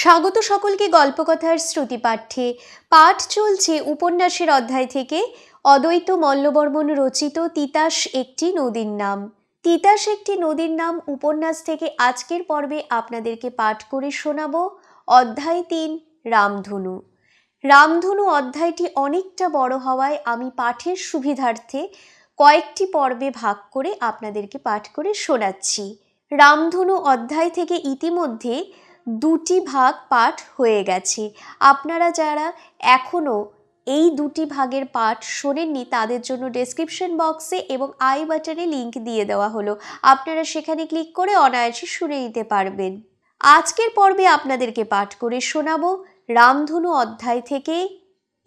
স্বাগত সকলকে গল্পকথার শ্রুতিপাঠ্যে পাঠ চলছে উপন্যাসের অধ্যায় থেকে। অদ্বৈত মল্লবর্মন রচিত তিতাস একটি নদীর নাম। তিতাস একটি নদীর নাম উপন্যাস থেকে আজকের পর্বে আপনাদেরকে পাঠ করে শোনাবো। অধ্যায় তিন, রামধনু। রামধনু অধ্যায়টি অনেকটা বড় হওয়ায় আমি পাঠের সুবিধার্থে কয়েকটি পর্বে ভাগ করে আপনাদেরকে পাঠ করে শোনাচ্ছি। রামধনু অধ্যায় থেকে ইতিমধ্যে দুটি ভাগ পাঠ হয়ে গেছে। আপনারা যারা এখনও এই দুটি ভাগের পাঠ শোনেননি, তাদের জন্য ডেসক্রিপশন বক্সে এবং আই বাটনে লিংক দিয়ে দেওয়া হলো। আপনারা সেখানে ক্লিক করে অনায়াসে শুনে নিতে পারবেন। আজকের পর্বে আপনাদেরকে পাঠ করে শোনাবো রামধনু অধ্যায় থেকে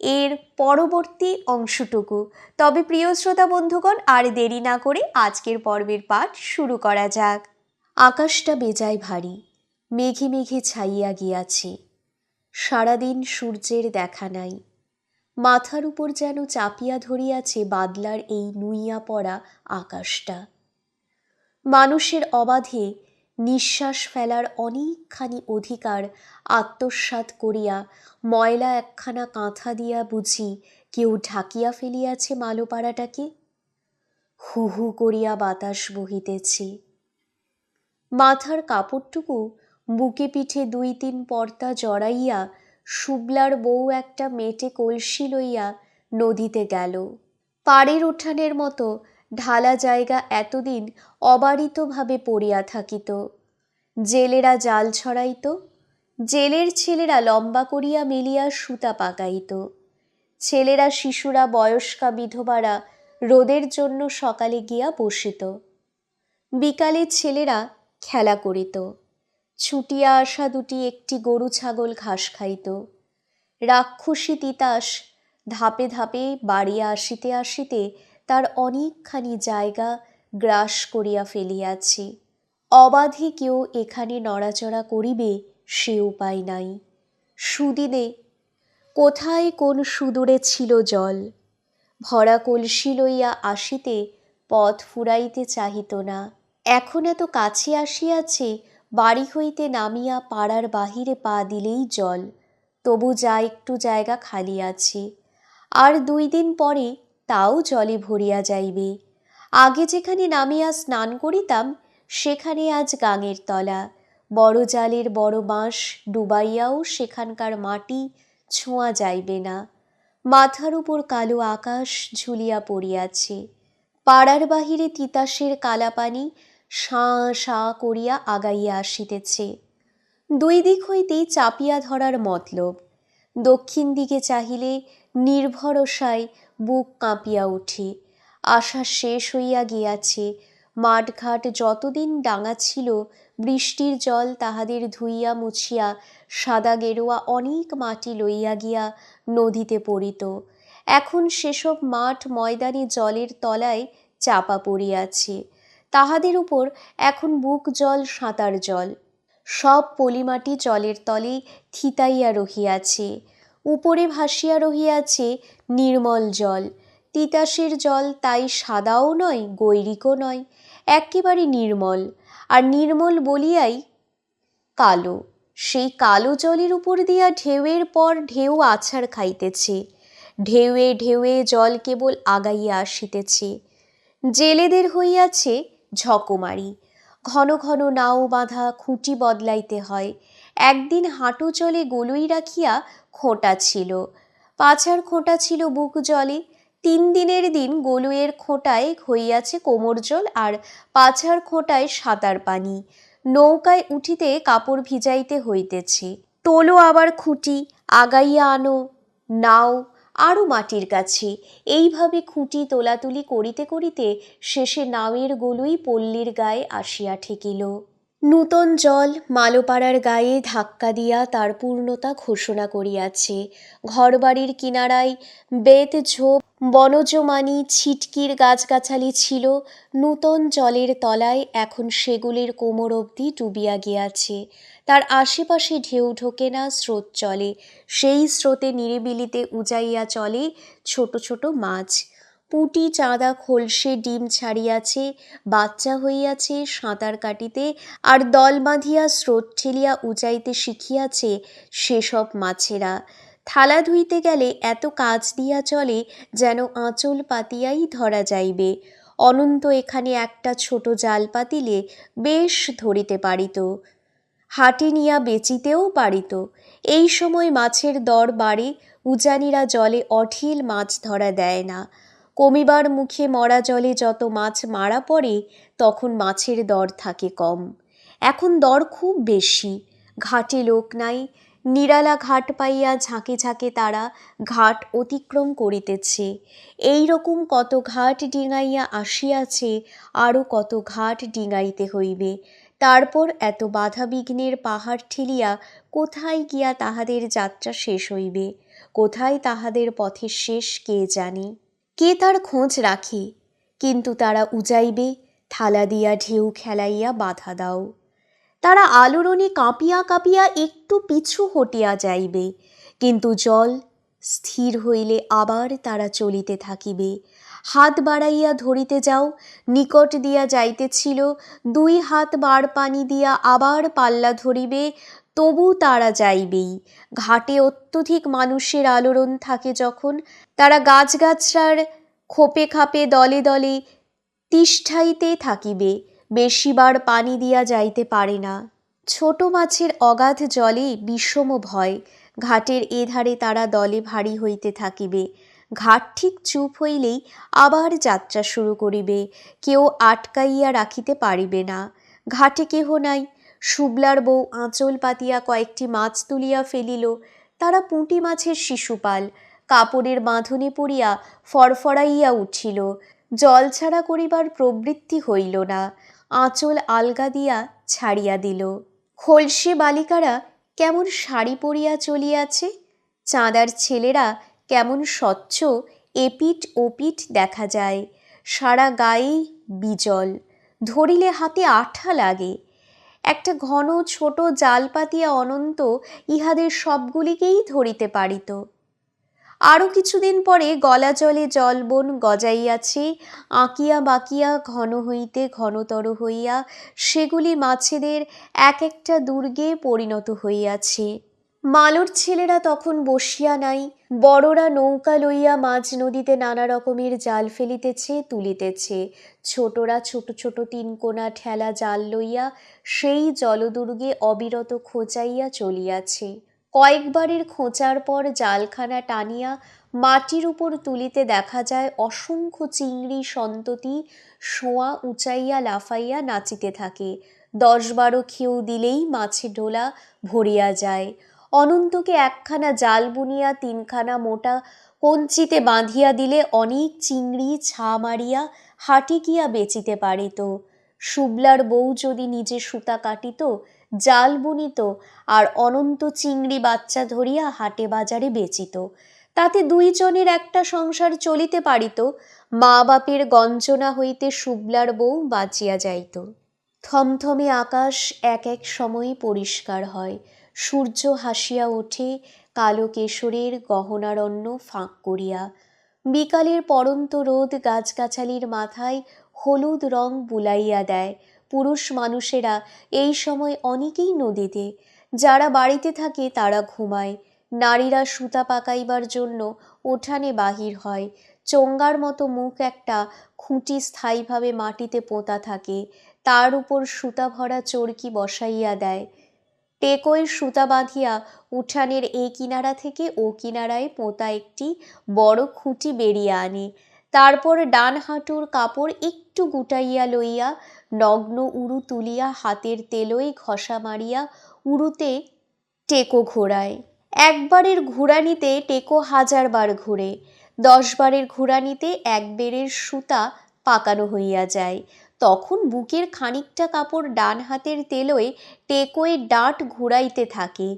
এর পরবর্তী অংশটুকু। তবে প্রিয় শ্রোতা বন্ধুগণ, আর দেরি না করে আজকের পর্বের পাঠ শুরু করা যাক। আকাশটা বেজায় ভারী। মেঘে মেঘে ছাইয়া গিয়াছে। সারাদিন সূর্যের দেখা নাই। মাথার উপর যেন চাপিয়া ধরিয়াছে বাদলার এই নুইয়া পড়া আকাশটা। মানুষের অবাধে নিঃশ্বাস ফেলার অনেকখানি অধিকার আত্মসাৎ করিয়া ময়লা একখানা কাঁথা দিয়া বুঝি কেউ ঢাকিয়া ফেলিয়াছে মালোপাড়াটাকে। হু হু করিয়া বাতাস বহিতেছে। মাথার কাপড়টুকু বুকে পিঠে দুই তিন পর্তা জড়াইয়া শুবলার বউ একটা মেটে কলসি লইয়া নদীতে গেল। পাড়ের উঠানের মতো ঢালা জায়গা এতদিন অবারিতভাবে পড়িয়া থাকিত। জেলেরা জাল ছড়াইত, জেলের ছেলেরা লম্বা করিয়া মেলিয়া সুতা পাকাইত। ছেলেরা শিশুরা, বয়স্কা বিধবারা রোদের জন্য সকালে গিয়া বসিত। বিকালে ছেলেরা খেলা করিত। ছুটিয়া আসা দুটি একটি গরু ছাগল ঘাস খাইত। রাক্ষসী তিতাস ধাপে ধাপে বাড়িয়া আসিতে আসিতে তার অনেকখানি জায়গা গ্রাস করিয়া ফেলিয়াছে। অবাধে কেউ এখানে নড়াচড়া করিবে সে উপায় নাই। সুদিনে, কোথায় কোন সুদূরে ছিল জল? ভরা কলসি লইয়া আসিতে পথ ফুরাইতে চাহিত না। এখন এত কাছে আসিয়াছে বাড়ি হইতে নামিয়া পাড়ার বাহিরে পা দিলেই জল, তবু যা একটু জায়গা খালি আছে। আর দুই দিন পরে তাও জলে ভরিয়া যাইবে। আগে যেখানে নামিয়া স্নান করিতাম, সেখানে আজ গাঙের তলা। বড় জালের বড় বাঁশ ডুবাইয়াও সেখানকার মাটি ছোঁয়া যাইবে না। মাথার উপর কালো আকাশ ঝুলিয়া পড়িয়াছে। পাড়ার বাহিরে তিতাসের কালাপানি সাঁ সাঁ করিয়া আগাইয়া আসিতেছে। দুই দিক হইতেই চাপিয়া ধরার মতলব। দক্ষিণ দিকে চাহিলে নির্ভরসায় বুক কাঁপিয়া উঠে। আশা শেষ হইয়া গিয়াছে, মাঠঘাট যতদিন ডাঙা ছিল, বৃষ্টির জল তাহাদের ধুইয়া মুছিয়া, সাদা গেরুয়া অনেক মাটি লইয়া গিয়া নদীতে পড়িত। এখন সেসব মাঠ ময়দানে জলের তলায় চাপা পড়িয়াছে। তাহাদের উপর এখন বুক জল, সাঁতার জল। সব পলিমাটি জলের তলে থিতাইয়া রহিয়াছে। উপরে ভাসিয়া রহিয়াছে নির্মল জল। তিতাসের জল তাই সাদাও নয়, গৈরিকও নয়, একেবারে নির্মল। আর নির্মল বলিয়াই কালো। সেই কালো জলের উপর দিয়া ঢেউয়ের পর ঢেউ আছাড় খাইতেছে। ঢেউয়ে ঢেউয়ে জল কেবল আগাইয়া আসিতেছে। জেলেদের হইয়াছে ঝকমারি। ঘন ঘন নাও বাঁধা খুঁটি বদলাইতে হয়। একদিন হাঁটু চলে গলুই রাখিয়া খোঁটা ছিল। পাছার খোঁটা ছিল বুক জলে। তিন দিনের দিন গলুয়ের খোঁটায় হইয়াছে কোমর জল আর পাছার খোঁটায় সাঁতার পানি। নৌকায় উঠিতে কাপড় ভিজাইতে হইতেছে। তোলো আবার খুঁটি, আগাইয়া আনো, নাও। আরও মাটির কাছে। এইভাবে খুঁটি তোলাতুলি করিতে করিতে শেষে নাওয়ের গলুই পল্লীর গায়ে আসিয়া ঠেকিল। নূতন জল মালোপাড়ার গায়ে ধাক্কা দিয়া তার পূর্ণতা ঘোষণা করিয়াছে। ঘরবাড়ির কিনারায় বেত ঝোপ বনজমানি ছিটকির গাছগাছালি ছিল, নূতন জলের তলায় এখন সেগুলির কোমর অবধি ডুবিয়া গিয়াছে। তার আশেপাশে ঢেউ ঢোকে না স্রোত চলে, সেই স্রোতে নিরিবিলিতে উজাইয়া চলে ছোট ছোট মাছ। পুঁটি চাঁদা খোলসে ডিম ছাড়িয়াছে, বাচ্চা হইয়াছে সাঁতার কাটিতে, আর দল বাঁধিয়া স্রোত ঠেলিয়া উজাইতে শিখিয়াছে সেসব মাছেরা। থালা ধুইতে গেলে এত কাজ দিয়া চলে যেন আঁচল পাতিয়াই ধরা যাইবে। অনন্ত এখানে একটা ছোট জাল পাতিলে বেশ ধরিতে পারিত। হাটে নিয়া বেচিতেও পারিত। এই সময় মাছের দর বাড়ে, উজানিরা জলে অঢিল মাছ ধরা দেয় না। কমিবার মুখে মরা জলে যত মাছ মারা পড়ে, তখন মাছের দর থাকে কম। এখন দর খুব বেশি। ঘাটে লোক নাই নিরালা ঘাট পাইয়া ঝাঁকে ঝাঁকে তারা ঘাট অতিক্রম করিতেছে। এই রকম কত ঘাট ডিঙাইয়া আসিয়াছে আরও কত ঘাট ডিঙাইতে হইবে। তারপর এত বাধা বিঘ্নের পাহাড় ঠেলিয়া কোথায় গিয়া তাহাদের যাত্রা শেষ হইবে? কোথায় তাহাদের পথের শেষ কে জানে? কে তার খোঁজ রাখে? কিন্তু তারা উজাইবে, থালা দিয়া ঢেউ খেলাইয়া বাধা দাও। তারা আলোড়নে কাঁপিয়া কাঁপিয়া একটু পিছু হটিয়া যাইবে। কিন্তু জল স্থির হইলে আবার তারা চলিতে থাকিবে। হাত বাড়াইয়া ধরিতে যাও, নিকট দিয়া যাইতেছিল, দুই হাত বার পানি দিয়া আবার পাল্লা ধরিবে, তবু তারা যাইবেই। ঘাটে অত্যধিক মানুষের আলোড়ন থাকে যখন, তারা গাছগাছরার খোপে খাপে দলে দলে তিষ্ঠাইতে থাকিবে। বেশিবার পানি দিয়া যাইতে পারে না। ছোট মাছের অগাধ জলে বিষম ভয়। ঘাটের এধারে তারা দলে ভারী হইতে থাকিবে। ঘাট ঠিক চুপ হইলেই আবার যাত্রা শুরু করিবে। কেউ আটকাইয়া রাখিতে পারিবে না। ঘাটে কেহ নাই। শুবলার বউ আঁচল পাতিয়া কয়েকটি মাছ তুলিয়া ফেলিল। তারা পুঁটি মাছের শিশুপাল। কাপড়ের বাঁধনে পড়িয়া ফরফরাইয়া উঠিল। জল ছাড়া করিবার প্রবৃত্তি হইল না। আঁচল আলগা দিয়া ছাড়িয়া দিল। খোলসে বালিকারা কেমন শাড়ি পরিয়া চলিয়াছে? চাঁদার ছেলেরা কেমন স্বচ্ছ এপিট ওপিট দেখা যায়। সারা গায়ে বিজল। ধরিলে হাতে আঠা লাগে। একটা ঘন ছোট জাল পাতিয়া অনন্ত ইহাদের সবগুলিকেই ধরিতে পারিত। আরও কিছুদিন পরে গলা জলে জল জলবন গজাইয়াছে, আঁকিয়া বাঁকিয়া ঘন হইতে ঘনতর হইয়া সেগুলি মাছেদের এক একটা দুর্গে পরিণত হইয়াছে। মালর ছেলেরা তখন বসিয়া নাই, বড়রা নৌকা লইয়া মাঝ নদীতে নানা রকমের জাল ফেলিতেছে, তুলিতেছে। ছোটরা ছোট ছোট তিনকোনা ঠেলা জাল লইয়া সেই জলদুর্গে অবিরত খোঁচাইয়া চলিয়াছে। কয়েকবারের খোঁচার পর জালখানা টানিয়া মাটির উপর তুলিতে দেখা যায় অসংখ্য চিংড়ি সন্ততি শোয়া উঁচাইয়া লাফাইয়া নাচিতে থাকে। দশ বারো খেউ দিলেই মাছে ডোলা ভরিয়া যায়। অনন্তকে একখানা জাল বুনিয়া তিনখানা মোটা কঞ্চিতে বাঁধিয়া দিলে অনেক চিংড়ি ছা মারিয়া হাটে গিয়া বেচিতে পারিত। শুবলার বউ যদি নিজে সুতা কাটিত জাল বুনিত আর অনন্ত চিংড়ি বাচ্চা ধরিয়া হাটে বাজারে বেচিত। তাতে দুইজনের একটা সংসার চলিতে পারিত মা বাপের গঞ্জনা হইতে শুবলার বউ বাঁচিয়া যাইত। থমথমে আকাশ এক এক সময় পরিষ্কার হয়। সূর্য হাসিয়া ওঠে, কালো কেশরের গহনারণ্য ফাঁক করিয়া। বিকালের পরন্ত রোদ গাছগাছালির মাথায় হলুদ রং বুলাইয়া দেয়। পুরুষ মানুষেরা এই সময় অনেকেই নদীতে, যারা বাড়িতে থাকে তারা ঘুমায়। নারীরা সুতা পাকাইবার জন্য উঠানে বাহির হয়। চোঙ্গার মতো মুখ একটা খুঁটি স্থায়ীভাবে মাটিতে পোঁতা থাকে। তার উপর সুতা ভরা চরকি বসাইয়া দেয়। টেকোয় সুতা বাঁধিয়া উঠানের এই কিনারা থেকে ও কিনারায় পোঁতা একটি বড় খুঁটি বেরিয়ে আনে। তারপর ডান হাঁটুর কাপড় একটু গুটাইয়া লইয়া নগ্ন উড়ু তুলিয়া হাতের তেলোয় ঘষা মারিয়া উড়ুতে টেকো ঘোরায় একবারের ঘুরানিতে টেকো হাজার বার ঘুরে। দশ বারের ঘুরানিতে এক বেরের সুতা পাকানো হইয়া যায়। তখন বুকের খানিকটা কাপড় ডান হাতের তেলোয় টেকোয় ডাঁট ঘুরাইতে থাকে।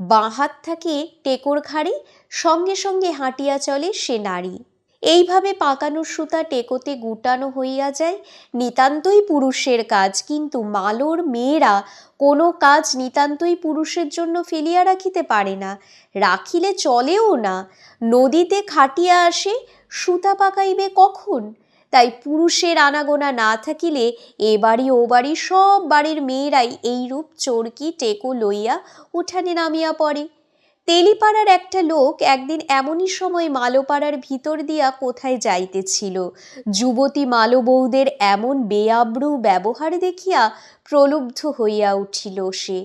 বাঁ হাত থাকে টেকোর ঘাড়ে, সঙ্গে সঙ্গে হাঁটিয়া চলে সে নারী। এইভাবে পাকানো সুতা টেকোতে গুটানো হইয়া যায়। নিতান্তই পুরুষের কাজ, কিন্তু মালোর মেয়েরা কোনো কাজ নিতান্তই পুরুষের জন্য ফেলিয়া রাখিতে পারে না। রাখিলে চলেও না। নদীতে খাটিয়া আসে, সুতা পাকাইবে কখন? তাই পুরুষের আনাগোনা না থাকিলে এ বাড়ি ও বাড়ি সব বাড়ির মেয়েরাই এইরূপ চরকি টেকো লইয়া উঠানে নামিয়া পড়ে। তেলিপাড়ার একটা লোক একদিন এমনই সময় মালোপাড়ার ভিতর দিয়া কোথায় যাইতেছিল। যুবতী মালবৌদের এমন বেআব্রু ব্যবহার দেখিয়া প্রলুব্ধ হইয়া উঠিল সে।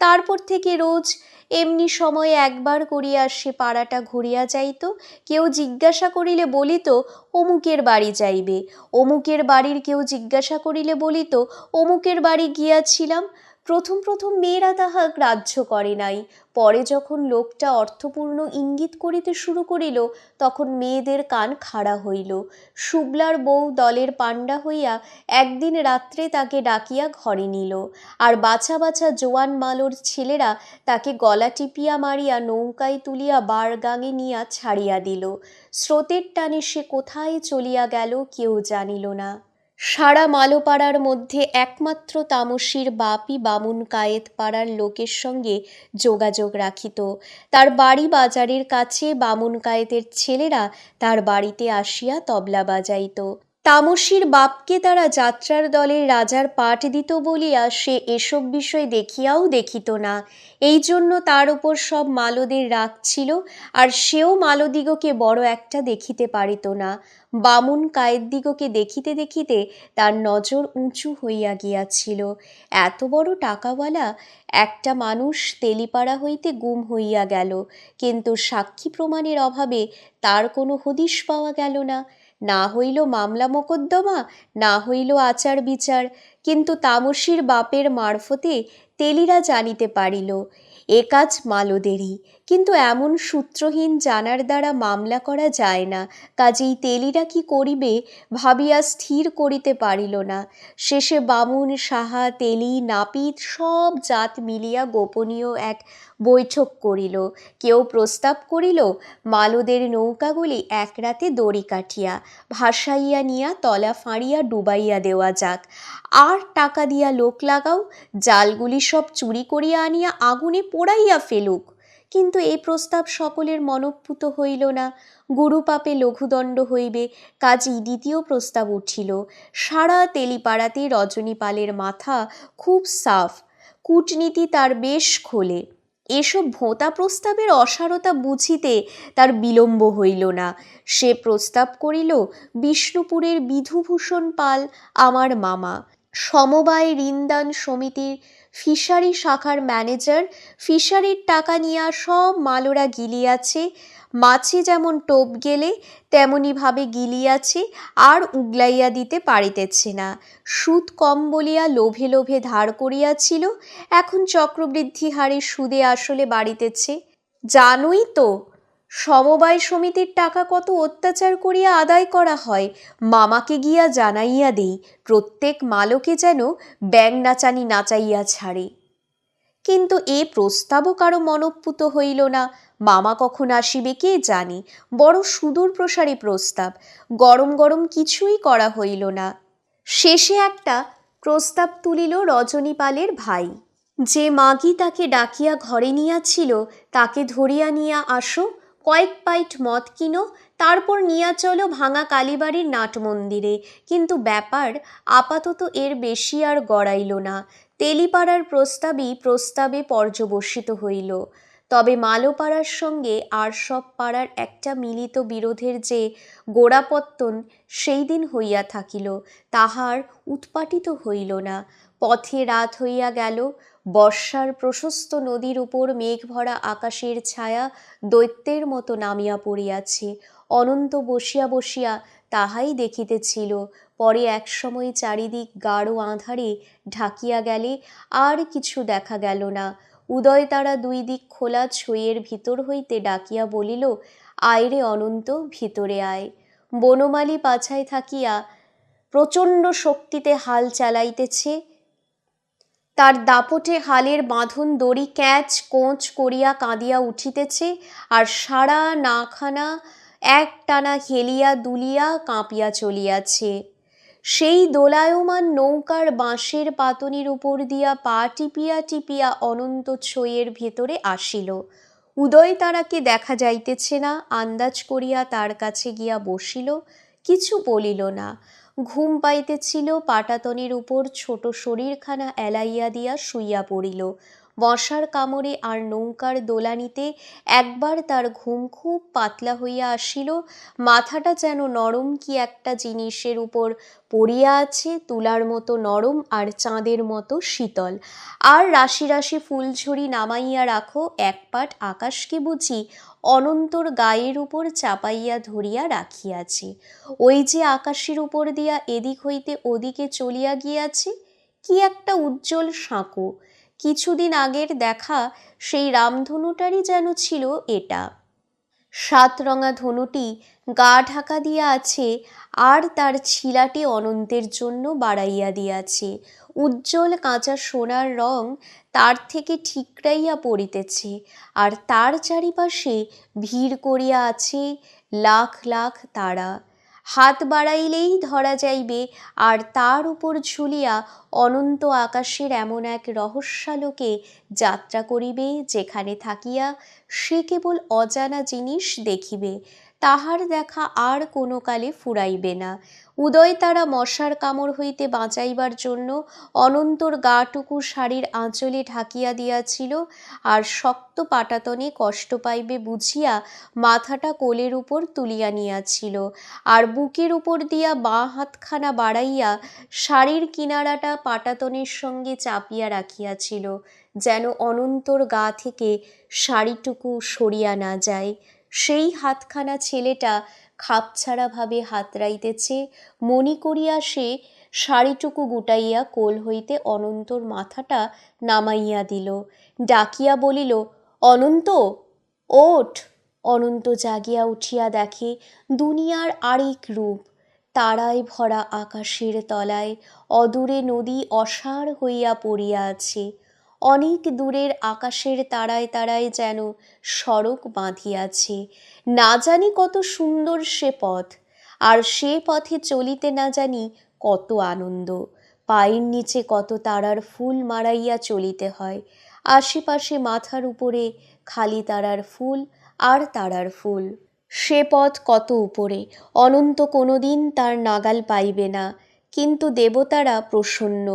তারপর থেকে রোজ এমনি সময় একবার করিয়া সে পাড়াটা ঘুরিয়া যাইত। কেউ জিজ্ঞাসা করিলে বলিত, অমুকের বাড়ি যাইবে? অমুকের বাড়ির কেউ জিজ্ঞাসা করিলে বলিত, অমুকের বাড়ি গিয়াছিলাম। প্রথম প্রথম মেয়েরা তাহা গ্রাহ্য করে নাই। পরে যখন লোকটা অর্থপূর্ণ ইঙ্গিত করিতে শুরু করিল, তখন মেয়েদের কান খাড়া হইল। শুক্লার বউ দলের পাণ্ডা হইয়া একদিন রাত্রে তাকে ডাকিয়া ঘরে নিল। আর বাছা বাছা জোয়ান মালোর ছেলেরা তাকে গলা টিপিয়া মারিয়া নৌকায় তুলিয়া বারগাঙে নিয়া ছাড়িয়া দিল। স্রোতের টানে সে কোথায় চলিয়া গেল কেউ জানিল না। সারা মালোপাড়ার মধ্যে একমাত্র তামসীর বাপি বামুন কায়েত পাড়ার লোকের সঙ্গে যোগাযোগ রাখিত। তার বাড়ি বাজারের কাছে বামুন কায়েতের ছেলেরা তার বাড়িতে আসিয়া তবলা বাজাইত। তামসীর বাপকে তারা যাত্রার দলের রাজার পাঠ দিত বলিয়া সে এসব বিষয় দেখিয়াও দেখিত না। এই জন্য তার উপর সব মালদের রাগ ছিল আর সেও মালদিগকে বড় একটা দেখিতে পারিত না। বামুন কায়েতদিগকে দেখিতে দেখিতে তার নজর উঁচু হইয়া গিয়াছিল। এত বড় টাকাওয়ালা একটা মানুষ তেলিপাড়া হইতে গুম হইয়া গেল, কিন্তু সাক্ষী প্রমাণের অভাবে তার কোনো হদিশ পাওয়া গেল না। না হইল মামলা মোকদ্দমা না হইল আচার বিচার কিন্তু তামসীর বাপের মারফতে তেলিরা জানিতে পারিল, এ কাজ মালদেরই। কিন্তু এমন সূত্রহীন জানার দ্বারা মামলা করা যায় না। কাজেই তেলিরা কি করিবে ভাবিয়া স্থির করিতে পারিল না। শেষে বামুন, সাহা, তেলি, নাপিত সব জাত মিলিয়া গোপনীয় এক বৈঠক করিল। কেউ প্রস্তাব করিল, মালদের নৌকাগুলি এক রাতে দড়ি কাটিয়া ভাসাইয়া নিয়া তলা ফাঁড়িয়া ডুবাইয়া দেওয়া যাক। আর টাকা দিয়া লোক লাগাও, জালগুলি সব চুরি করিয়া আনিয়া আগুনে পোড়াইয়া ফেলুক। কিন্তু এই প্রস্তাব সকলের মনঃপুত হইল না। গুরুপাপে লঘুদণ্ড হইবে কাজেই দ্বিতীয় প্রস্তাব উঠিল। সারা তেলিপাড়াতে রজনীপালের মাথা খুব সাফ, কূটনীতি তার বেশ খোলে। এসব ভোঁতা প্রস্তাবের অসারতা বুঝিতে তার বিলম্ব হইল না। সে প্রস্তাব করিল, বিষ্ণুপুরের বিধুভূষণ পাল আমার মামা। সমবায় ঋণদান সমিতির ফিশারি শাখার ম্যানেজার ফিশারির টাকা নিয়া সব মালোরা গিলিয়াছে। মাছে যেমন টোপ গেলে, তেমনিভাবে গিলিয়াছে আর উগলাইয়া দিতে পারিতেছে না। সুদ কম বলিয়া লোভে লোভে ধার করিয়াছিল, এখন চক্রবৃদ্ধি হারে সুদে আসলে বাড়িতেছে। জানোই তো সমবায় সমিতির টাকা কত অত্যাচার করিয়া আদায় করা হয়, মামাকে গিয়া জানাইয়া দেই, প্রত্যেক মালকে যেন ব্যাং নাচানি নাচাইয়া ছাড়ে। কিন্তু এ প্রস্তাবও কারও মনঃপুত হইল না, মামা কখন আসিবে কে জানে, বড় সুদূর প্রসারী প্রস্তাব, গরম গরম কিছুই করা হইল না। শেষে একটা প্রস্তাব তুলিল রজনীপালের ভাই। যে মাগি তাকে ডাকিয়া ঘরে নিয়াছিল, তাকে ধরিয়া নিয়া আসো কয়েক পাইট মদ কিনো, তারপর নিয়া চলো ভাঙা কালীবাড়ির নাট মন্দিরে। কিন্তু ব্যাপার, আপাতত এর বেশি আর গড়াইল না। তেলিপাড়ার প্রস্তাবই প্রস্তাবে পর্যবসিত হইল। তবে মালোপাড়ার সঙ্গে আর সব পাড়ার একটা মিলিত বিরোধের যে গোড়াপত্তন, সেই দিন হইয়া থাকিল, তাহার উৎপাটিত হইল না। পথে রাত হইয়া গেল বর্ষার প্রশস্ত নদীর উপর মেঘ ভরা আকাশের ছায়া দৈত্যের মতো নামিয়া পড়িয়াছে। অনন্ত বসিয়া বসিয়া তাহাই দেখিতেছিল। পরে একসময় চারিদিক গাঢ় আঁধারে ঢাকিয়া গেলে আর কিছু দেখা গেল না। উদয় তারা দুই দিক খোলা ছইয়ের ভিতর হইতে ডাকিয়া বলিল আয় রে অনন্ত, ভিতরে আয়। বনমালী পাছায় থাকিয়া প্রচণ্ড শক্তিতে হাল চালাইতেছে। তার দাপটে হালের বাঁধন দড়ি ক্যাচ, কোঁচ করিয়া কাঁদিয়া উঠিতেছে আর সারা নাখানা এক টানা হেলিয়া দুলিয়া কাঁপিয়া চলিয়াছে। সেই দোলায়মান নৌকার বাঁশের পাতনির উপর দিয়া পা টিপিয়া টিপিয়া অনন্ত ছইয়ের ভেতরে আসিল। উদয় তারাকে দেখা যাইতেছে না, আন্দাজ করিয়া তার কাছে গিয়া বসিল, কিছু বলিল না। ঘুম পাইতেছিল, পাটাতনের উপর ছোট শরীরখানা এলাইয়া দিয়া শুইয়া পড়িল। মশার কামড়ে আর নৌকার দোলানিতে একবার তার ঘুম খুব পাতলা হইয়া আসিল, মাথাটা যেন নরম কি একটা জিনিসের উপর পড়িয়া আছে, তুলার মতো নরম আর চাঁদের মতো শীতল। আর রাশি রাশি ফুলঝুরি নামাইয়া রাখো, এক পাট আকাশকে বুঝি অনন্তর গায়ের উপর চাপাইয়া ধরিয়া রাখিয়াছে। ওই যে আকাশের উপর দিয়া এদিক হইতে ওদিকে চলিয়া গিয়াছে, কি একটা উজ্জ্বল সাঁকো। কিছুদিন আগের দেখা সেই রামধনুটারই যেন ছিল এটা। সাতরঙা ধনুটি গা ঢাকা দিয়া আছে, আর তার ছিলাটি অনন্তের জন্য বাড়াইয়া দিয়াছে। উজ্জ্বল কাঁচা সোনার রং তার থেকে ঠিকরাইয়া পড়িতেছে, আর তার চারিপাশে ভিড় করিয়া আছে লাখ লাখ তারা। হাত বাড়াইলেই ধরা যাইবে, আর তার উপর ঝুলিয়া অনন্ত আকাশের এমন এক রহস্যালোকে যাত্রা করিবে, যেখানে থাকিয়া সে কেবল অজানা জিনিস দেখিবে। তাহার দেখা আর কোনো কালে ফুরাইবে না। উদয় তারা মশার কামড় হইতে বাঁচাইবার জন্য অনন্তর গাটুকু শাড়ির আঁচলে ঢাকিয়া দিয়াছিল আর শক্ত পাটাতনে কষ্ট পাইবে বুঝিয়া মাথাটা কোলের উপর তুলিয়া নিয়াছিল আর বুকের উপর দিয়া বাঁ হাতখানা বাড়াইয়া শাড়ির কিনারাটা পাটাতনের সঙ্গে চাপিয়া রাখিয়াছিল যেন অনন্তর গা থেকে শাড়িটুকু সরিয়া না যায়। সেই হাতখানা ছেলেটা খাপছাড়াভাবে হাতড়াইতেছে, মনি করিয়া সে শাড়িটুকু গুটাইয়া কোল হইতে অনন্তর মাথাটা নামাইয়া দিল। ডাকিয়া বলিল, অনন্ত, ওঠ। অনন্ত জাগিয়া উঠিয়া দেখে দুনিয়ার আরেক রূপ, তারায় ভরা আকাশের তলায় অদূরে নদী অসার হইয়া পড়িয়া আছে। অনেক দূরের আকাশের তারায় তারায় যেন সড়ক বাঁধিয়াছে। না জানি কত সুন্দর সে পথ, আর সে পথে চলিতে না জানি কত আনন্দ। পায়ের নিচে কত তারার ফুল মারাইয়া চলিতে হয়, আশেপাশে মাথার উপরে খালি তারার ফুল আর তারার ফুল। সে পথ কত উপরে, অনন্ত কোনোদিন তার নাগাল পাইবে না, কিন্তু দেবতারা প্রসন্ন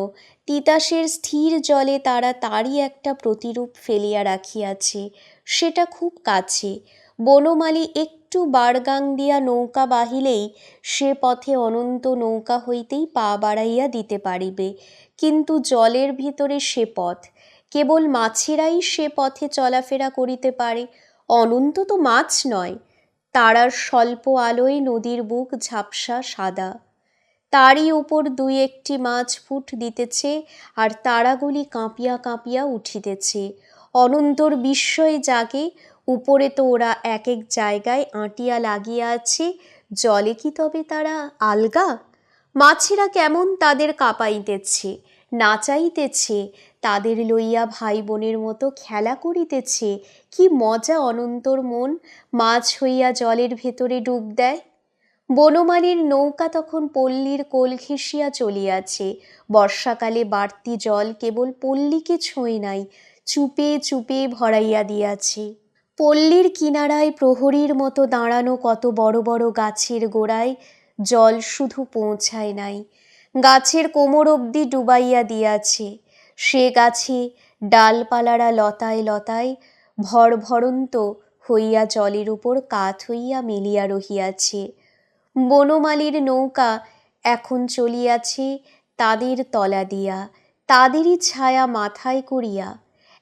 তিতাসের স্থির জলে তারা তারই একটা প্রতিরূপ ফেলিয়া রাখিয়াছে, সেটা খুব কাছে। বনমালী একটু বারগাং দিয়া নৌকা বাহিলেই সে পথে অনন্ত নৌকা হইতেই পা বাড়াইয়া দিতে পারিবে, কিন্তু জলের ভিতরে সে পথ। কেবল মাছেরাই সে পথে চলাফেরা করিতে পারে, অনন্ত তো মাছ নয়। তারার স্বল্প আলোয় নদীর বুক ঝাপসা সাদা। তারই উপর দুই একটি মাছ ফুট দিতেছে আর তারাগুলি কাঁপিয়া কাঁপিয়া উঠিতেছে। অনন্তর বিস্ময় জাগে, উপরে তো ওরা এক এক জায়গায় আঁটিয়া লাগিয়া আছে, জলে কি তবে তারা আলগা? মাছেরা কেমন তাদের কাঁপাইতেছে নাচাইতেছে তাদের লইয়া ভাই বোনের মতো খেলা করিতেছে, কি মজা অনন্তর মন, মাছ হইয়া জলের ভেতরে ডুব দেয়। বনমালীর নৌকা তখন পল্লীর কোল ঘেঁষিয়া চলিয়াছে। বর্ষাকালে বাড়তি জল কেবল পল্লীকে ছোঁয় নাই, চুপে চুপে ভরাইয়া দিয়াছে। পল্লীর কিনারায় প্রহরীর মতো দাঁড়ানো কত বড় বড় গাছের গোড়ায় জল শুধু পৌঁছায় নাই। গাছের কোমর অবধি ডুবাইয়া দিয়াছে। সে গাছে ডালপালারা লতায় লতায় ভর ভরন্ত হইয়া জলের উপর কাত হইয়া মেলিয়া রহিয়াছে। বনমালীর নৌকা এখন চলিয়াছে তাদের তলা দিয়া, তাদেরই ছায়া মাথায় করিয়া।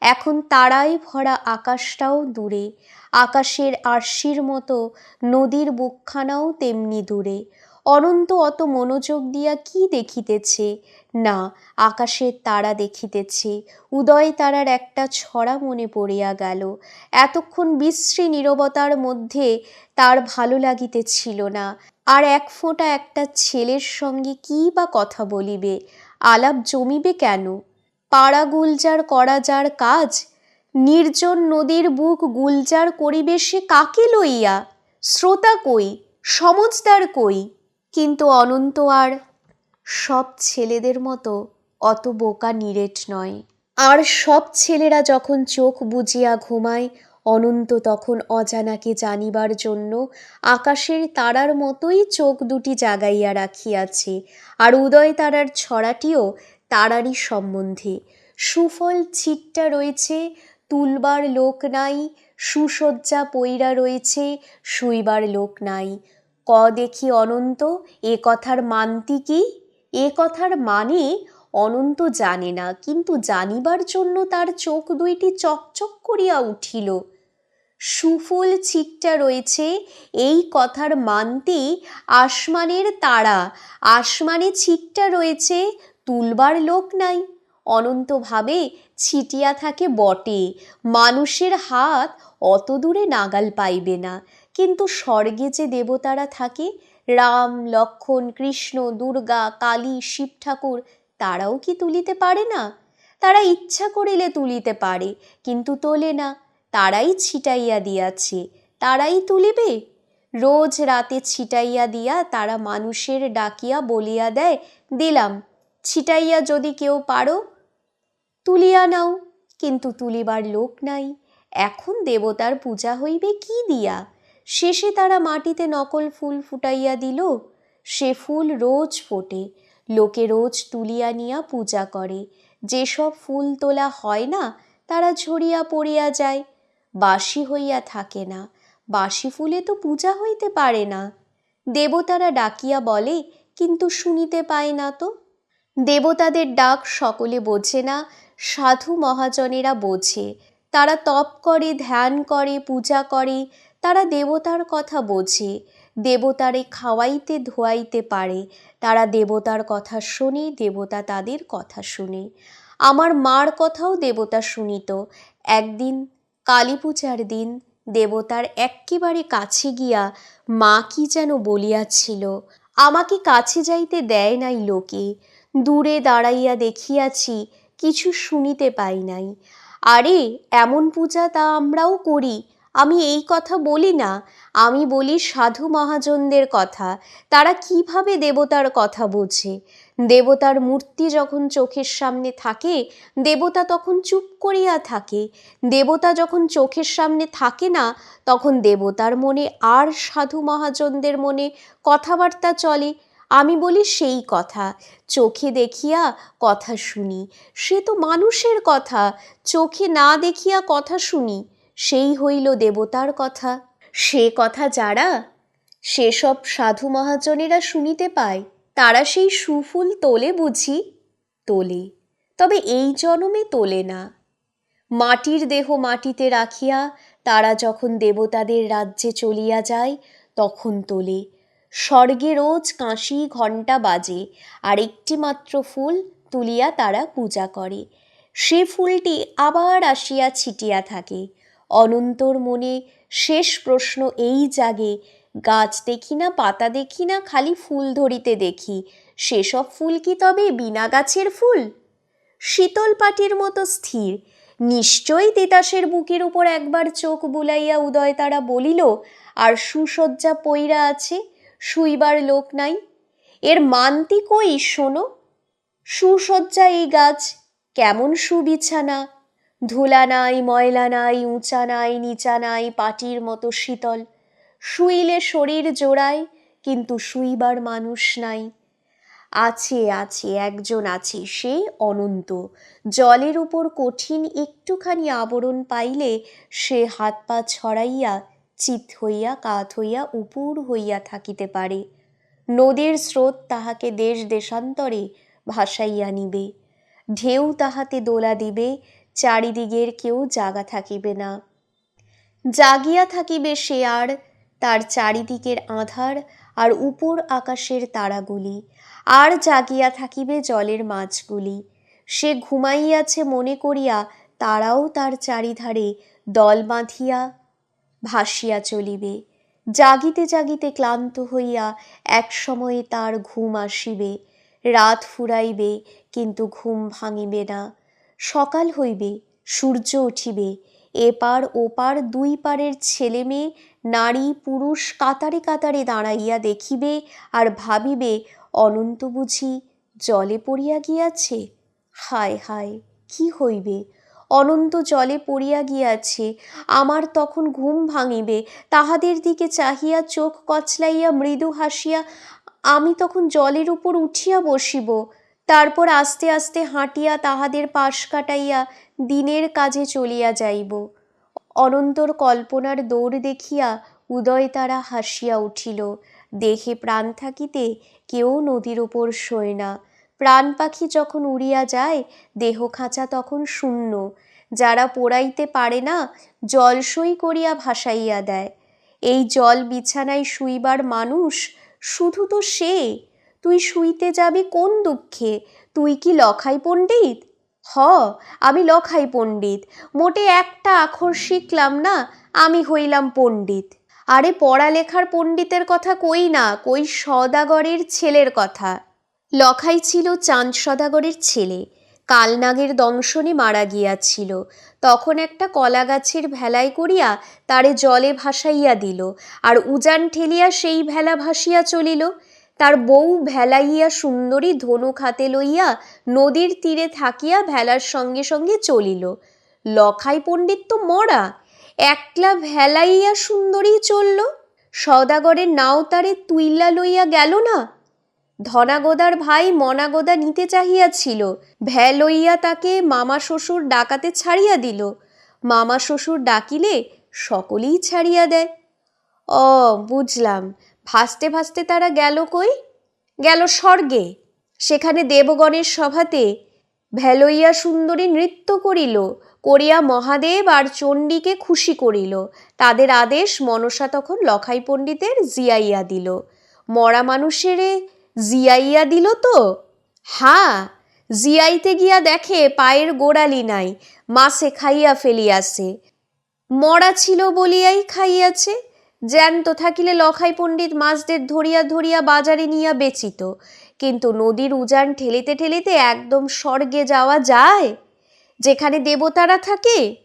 এখন তারাই ভরা আকাশটাও দূরে, আকাশের আরশির মতো নদীর বুকখানাও তেমনি দূরে। অনন্ত অত মনোযোগ দিয়া কি দেখিতেছে? না, আকাশের তারা দেখিতেছে, উদয় তারার একটা ছড়া মনে পড়িয়া গেল। এতক্ষণ বিশ্রী নীরবতার মধ্যে তার ভালো লাগিতেছিল না। আর এক ফোঁটা একটা ছেলের সঙ্গে কী বা কথা বলিবে? আলাপ জমিবে কেন? পাড়া গুলজার করা যার কাজ? নির্জন নদীর বুক গুলজার করিবে সে কাকে লইয়া? শ্রোতা কই? সমজদার কই? কিন্তু অনন্ত আর সব ছেলেদের মতো অত বোকা নিরেট নয়। আর সব ছেলেরা যখন চোখ বুজিয়া ঘুমায় অনন্ত তখন অজানাকে জানিবার জন্য আকাশের তারার মতোই চোখ দুটি জাগাইয়া রাখিয়াছে, আর উদয় তারার ছড়াটিও তারারই সম্বন্ধে। সুফল ছিটটা রয়েছে, তুলবার লোক নাই, সুসজ্জা পইরা রয়েছে, শুইবার লোক নাই। ক দেখি অনন্ত, এ কথার মানতি কি? এ কথার মানে অনন্ত জানে না, কিন্তু জানিবার জন্য তার চোখ দুইটি চকচক করিয়া উঠিল। সুফল ছিটটা রয়েছে। এই কথার মানতি আসমানের তারা। আসমানে ছিটটা রয়েছে, তুলবার লোক নাই। অনন্তভাবে ছিটিয়া থাকে বটে। মানুষের হাত অত দূরে নাগাল পাইবে না। কিন্তু স্বর্গে যে দেবতারা থাকে, রাম, লক্ষণ, কৃষ্ণ, দুর্গা, কালী, শিব ঠাকুর, তারাও কি তুলিতে পারে না? তারা ইচ্ছা করিলে তুলিতে পারে, কিন্তু তোলে না। তারাই ছিটাইয়া দিয়াছে। তারাই তুলিবে? রোজ রাতে ছিটাইয়া দিয়া তারা মানুষের ডাকিয়া বলিয়া দেয়, দিলাম, ছিটাইয়া যদি কেউ পারো, তুলিয়া নাও। কিন্তু তুলিবার লোক নাই। এখন দেবতার পূজা হইবে কি দিয়া? শেষে তারা মাটিতে নকল ফুল ফুটাইয়া দিল। সে ফুল রোজ ফোটে। লোকে রোজ তুলিয়া নিয়া পূজা করে। যেসব ফুল তোলা হয় না, তারা ঝরিয়া পড়িয়া যায়। বাসি হইয়া থাকে না, বাসি ফুলে তো পূজা হইতে পারে না। দেবতারা ডাকিয়া বলে, কিন্তু শুনিতে পায় না তো? দেবতাদের ডাক সকলে বোঝে না, সাধু মহাজনেরা বোঝে। তারা তপ করে, ধ্যান করে, পূজা করে, তারা দেবতার কথা বোঝে। দেবতারে খাওয়াইতে, ধোয়াইতে পারে। তারা দেবতার কথা শোনে, দেবতা তাদের কথা শুনে। আমার মার কথাও দেবতা শুনিত। একদিন কালী পূজার দিন দেবতার এক্কেবারে কাছে গিয়া মা কি যেন বলিয়াছিল, আমাকে কাছে যাইতে দেয় নাই লোকে, দূরে দাঁড়াইয়া দেখিয়াছি কিছু শুনিতে পাই নাই। আরে, এমন পূজা তা আমরাও করি আমি এই কথা বলি না। আমি বলি সাধু মহাজনদের কথা। তারা কীভাবে দেবতার কথা বোঝে? দেবতার মূর্তি যখন চোখের সামনে থাকে, দেবতা তখন চুপ করিয়া থাকে। দেবতা যখন চোখের সামনে থাকে না, তখন দেবতার মনে আর সাধু মহাজনদের মনে কথাবার্তা চলে। আমি বলি সেই কথা। চোখে দেখিয়া কথা শুনি। সে তো মানুষের কথা। চোখে না দেখিয়া কথা শুনি। সেই হইল দেবতার কথা। সে কথা যারা, সেসব সাধু মহাজনেরা শুনিতে পায়, তারা সেই সুফুল তোলে বুঝি, তোলে। তবে এই জনমে তোলে না। মাটির দেহ মাটিতে রাখিয়া তারা যখন দেবতাদের রাজ্যে চলিয়া যায়, তখন তোলে। স্বর্গে রোজ কাঁসি ঘণ্টা বাজে, আর একটি মাত্র ফুল তুলিয়া তারা পূজা করে। সে ফুলটি আবার আসিয়া ছিটিয়া থাকে। অনন্তর মনে শেষ প্রশ্ন এই জাগে, গাছ দেখি না, পাতা দেখি না, খালি ফুল ধরিতে দেখি। সেসব ফুল কি তবে বিনা গাছের ফুল? শীতল পাটির মতো স্থির, নিশ্চয়ই তিতাসের বুকের উপর একবার চোখ বুলাইয়া উদয় তারা বলিল, আর সুসজ্জা পইরা আছে, শুইবার লোক নাই। এর মান্তি কই, শোনো? সুসজ্জা এই গাছ, কেমন সুবিছানা ধুলা নাই, ময়লা নাই, উঁচা নাই, নিচা নাই, পাটির মতো শীতল। শুইলে শরীর জোড়ায়, কিন্তু শুইবার মানুষ নাই। আছে আছে, একজন আছে, সে অনন্ত। জলের উপর কঠিন একটুখানি আবরণ পাইলে সে হাত পা ছড়াইয়া, চিত হইয়া, কাত হইয়া, উপুর হইয়া থাকিতে পারে। নদীর স্রোত তাহাকে দেশ দেশান্তরে ভাসাইয়া নিবে। ঢেউ তাহাতে দোলা দিবে চারিদিগের কেউ জাগা থাকিবে না। জাগিয়া থাকিবে সে আর, তার চারিদিকের আধার আর উপর আকাশের তারাগুলি। আর জাগিয়া থাকিবে জলের মাছগুলি। সে ঘুমাইয়াছে মনে করিয়া তারাও তার চারিধারে দল বাঁধিয়া ভাসিয়া চলিবে। জাগিতে জাগিতে ক্লান্ত হইয়া এক সময়ে তার ঘুম আসিবে। রাত ফুরাইবে, কিন্তু ঘুম ভাঙিবে না। সকাল হইবে, সূর্য উঠিবে, এপার ওপার দুই পারের ছেলে মেয়ে, নারী, পুরুষ কাতারে কাতারে দাঁড়াইয়া দেখিবে আর ভাবিবে, অনন্ত বুঝি জলে পড়িয়া গিয়াছে। হায় হায়, কি হইবে? অনন্ত জলে পড়িয়া গিয়াছে, আমার তখন ঘুম ভাঙিবে, তাহাদের দিকে চাহিয়া চোখ কচলাইয়া মৃদু হাসিয়া, আমি তখন জলের উপর উঠিয়া বসিব। তারপর আস্তে আস্তে হাঁটিয়া তাহাদের পাশ কাটাইয়া দিনের কাজে চলিয়া যাইব। অনন্তর কল্পনার দৌড় দেখিয়া উদয় তারা হাসিয়া উঠিল। দেহে প্রাণ থাকিতে কেউ নদীর ওপর শোয় না। প্রাণ পাখি যখন উড়িয়া যায়, দেহ খাঁচা তখন শূন্য। যারা পোড়াইতে পারে না জলসই করিয়া ভাসাইয়া দেয়। এই জল বিছানায় শুইবার মানুষ শুধু তো সে। তুই শুইতে যাবি কোন দুঃখে? তুই কি লখাই পণ্ডিত? হ, আমি লখাই পণ্ডিত। মোটে একটা আখর শিখলাম না, আমি হইলাম পণ্ডিত। আরে পড়ালেখার পণ্ডিতের কথা কই না, কই সদাগরের ছেলের কথা। লখাই ছিল চাঁদ সদাগরের ছেলে। কালনাগের দংশনে মারা গিয়াছিল। তখন একটা কলা গাছের ভেলায় করিয়া তারে জলে ভাসাইয়া দিল। আর উজান ঠেলিয়া সেই ভেলা ভাসিয়া চলিল। তার বউ ভেলাইয়া সুন্দরী ধনুক হাতে লইয়া নদীর তীরে থাকিয়া ভেলার সঙ্গে সঙ্গে চলিল। লখাই পণ্ডিত তো মরা, একলা ভেলাইয়া সুন্দরী চলল। সদাগরের নাও তারে তুইলা লইয়া গেল না। ধনাগোদার ভাই মনাগোদা নিতে চাহিয়াছিল। ভ্যা লইয়া তাকে মামা শ্বশুর ডাকাতে ছাড়িয়া দিল। মামা শ্বশুর ডাকিলে সকলেই ছাড়িয়া দেয়। ও বুঝলাম। ভাসতে ভাসতে তারা গেল কই? গেল স্বর্গে। সেখানে দেবগণের সভাতে ভেলইয়া সুন্দরী নৃত্য করিল, করিয়া মহাদেব আর চণ্ডীকে খুশি করিল। তাদের আদেশ মনসা তখন লখাই পণ্ডিতের জিয়াইয়া দিল। মরা মানুষেরে জিয়াইয়া দিল তো? হ্যাঁ জিয়াইতে গিয়া দেখে পায়ের গোড়ালি নাই মাসে খাইয়া ফেলিয়াছে। মরা ছিল বলিয়াই খাইয়াছে। জ্যান্ত থাকিলে লখাই পণ্ডিত মাছদের ধরিয়া ধরিয়া বাজারে নিয়া বেচিত। কিন্তু নদীর উজান ঠেলিতে ঠেলিতে একদম স্বর্গে যাওয়া যায়? যেখানে দেবতারা থাকে?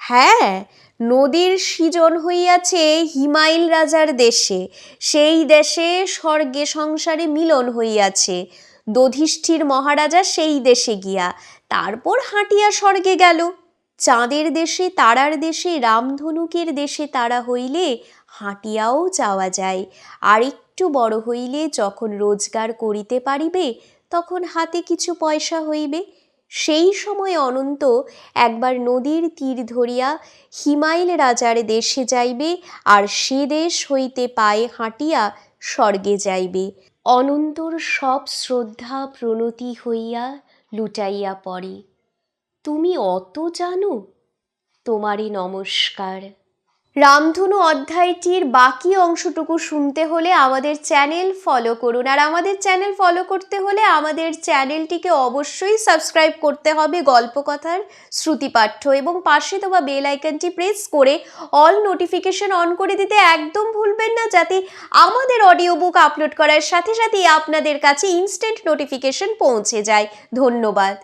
হ্যাঁ নদীর সৃজন হইয়াছে হিমাইল রাজার দেশে। সেই দেশে স্বর্গে সংসারে মিলন হইয়াছে। দধিষ্ঠির মহারাজা সেই দেশে গিয়া, তারপর হাঁটিয়া স্বর্গে গেল। চাঁদের দেশে তারার দেশে, রামধনুকের দেশে তারা হইলে হাঁটিয়াও যাওয়া যায়। আর একটু বড় হইলে যখন রোজগার করিতে পারিবে, তখন হাতে কিছু পয়সা হইবে। সেই সময় অনন্ত একবার নদীর তীর ধরিয়া হিমাইল রাজার দেশে যাইবে আর সে দেশ হইতে পায়ে হাঁটিয়া স্বর্গে যাইবে। অনন্তর সব শ্রদ্ধা প্রণতি হইয়া লুটাইয়া পড়ে। তুমি অত জানো? তোমারই নমস্কার। রামধনু অধ্যায়টির বাকি অংশটুকু শুনতে হলে আমাদের চ্যানেল ফলো করুন। আর আমাদের চ্যানেল ফলো করতে হলে আমাদের চ্যানেলটিকে অবশ্যই সাবস্ক্রাইব করতে হবে গল্পকথার শ্রুতিপাঠ্য এবং পাশে দেওয়া বেল আইকনটি প্রেস করে অল নোটিফিকেশন অন করে দিতে একদম ভুলবেন না, যাতে আমাদের অডিও বুক আপলোড করার সাথে সাথেই আপনাদের কাছে ইনস্ট্যান্ট নোটিফিকেশন পৌঁছে যায়। ধন্যবাদ।